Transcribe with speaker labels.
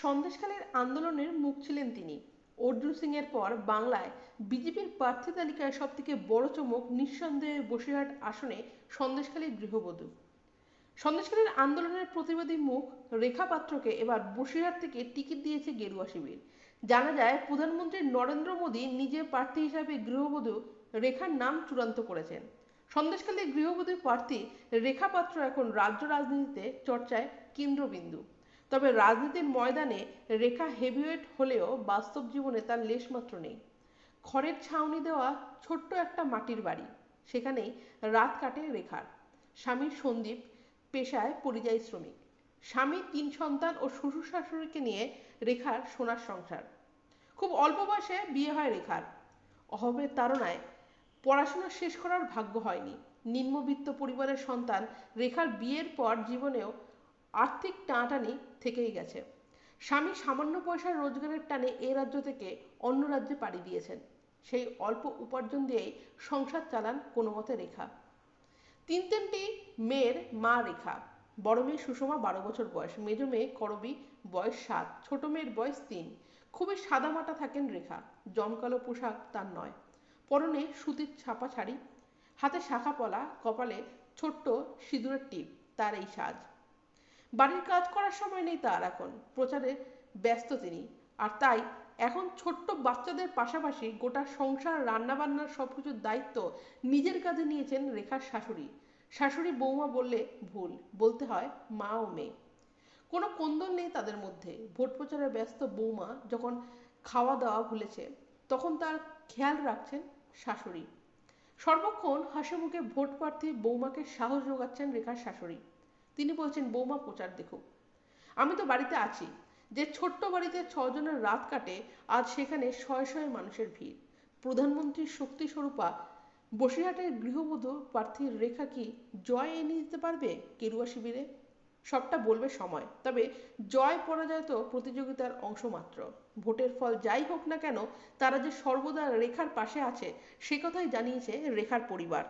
Speaker 1: সন্দেশখালীর আন্দোলনের মুখ ছিলেন তিনি। অর্জুন সিং এর পর বাংলায় বিজেপির প্রার্থী তালিকায় সব থেকে বড় চমক নিঃসন্দেহে বসিরহাট আসনে সন্দেশখালীর গৃহবধূ। সন্দেশখালীর আন্দোলনের প্রতিবাদী মুখ রেখা পাত্রকে এবার বসিরহাট থেকে টিকিট দিয়েছে গেরুয়া শিবির। জানা যায়, প্রধানমন্ত্রী নরেন্দ্র মোদী নিজে প্রার্থী হিসাবে গৃহবধূ রেখার নাম চূড়ান্ত করেছেন। সন্দেশখালীর গৃহবধূ প্রার্থী রেখা পাত্র এখন রাজ্য রাজনীতিতে চর্চায় কেন্দ্রবিন্দু। তবে রাজনীতির ময়দানে রেখা হেভিওয়েট হলেও বাস্তব জীবনে তার লেশমাত্র নেই। খড়ের ছাউনি দেওয়া ছোট্ট একটা মাটির বাড়ি, সেখানেই রাত কাটে রেখার। স্বামী সন্দীপ পেশায় পরিযায়ী শ্রমিক। স্বামী, তিন সন্তান ও শ্বশুর শাশুড়িকে নিয়ে রেখার সোনার সংসার। খুব অল্প বয়সে বিয়ে হয় রেখার। অভাবের তাড়নায় পড়াশোনা শেষ করার ভাগ্য হয়নি। নিম্নবিত্ত পরিবারের সন্তান রেখার বিয়ের পর জীবনেও আর্থিক টানাটানি থেকেই গেছে। স্বামী সামান্য পয়সার রোজগারের টানে এ রাজ্য থেকে অন্য রাজ্যে পাড়ি দিয়েছেন। সেই অল্প উপার্জন দিয়েই সংসার চালান কোনো মতে রেখা। তিন তিনটি মেয়ের মা রেখা। বড় মেয়ে সুষমা বারো বছর বয়স, মেজ মেয়ে করবি বয়স সাত, ছোট মেয়ের বয়স তিন। খুবই সাদামাটা থাকেন রেখা, জমকালো পোশাক তার নয়। পরনে সুতির ছাপা শাড়ি, হাতে শাখা পলা কপালে ছোট্ট সিঁদুরের টিপ, তার এই সাজ। বাড়ির কাজ করার সময় নেই তার এখন। প্রচারে ব্যস্ত তিনি। আর তাই এখন ছোট্ট বাচ্চাদের পাশাপাশি গোটা সংসার, রান্নাবান্নার সব কিছুর দায়িত্ব নিজের কাঁধে নিয়েছেন রেখার শাশুড়ি। শাশুড়ি বৌমা বললে ভুল, বলতে হয় মা ও মেয়ে। কোনো কোন্দল নেই তাদের মধ্যে। ভোট প্রচারে ব্যস্ত বৌমা যখন খাওয়া দাওয়া ভুলেছে, তখন তার খেয়াল রাখছেন শাশুড়ি। সর্বক্ষণ হাসি মুখে ভোট প্রার্থী বৌমাকে সাহস যোগাচ্ছেন রেখার শাশুড়ি। তিনি বলছেন, বৌমা, প্রচার দেখুক আমি তো বাড়িতে আছি। যে ছোট্ট বাড়িতে ছজনের রাত কাটে, আজ সেখানে শয়ে শয়ে মানুষের ভিড়। প্রধানমন্ত্রীর শক্তি স্বরূপা, বসিরহাটের গৃহবধূ প্রার্থীর রেখা কি জয় এনে দিতে পারবে কেরুয়া শিবিরে? সবটা বলবে সময়। তবে জয় পরাজয় তো প্রতিযোগিতার অংশ মাত্র। ভোটের ফল যাই হোক না কেন, তারা যে সর্বদা রেখার পাশে আছে, সে কথাই জানিয়েছে রেখার পরিবার।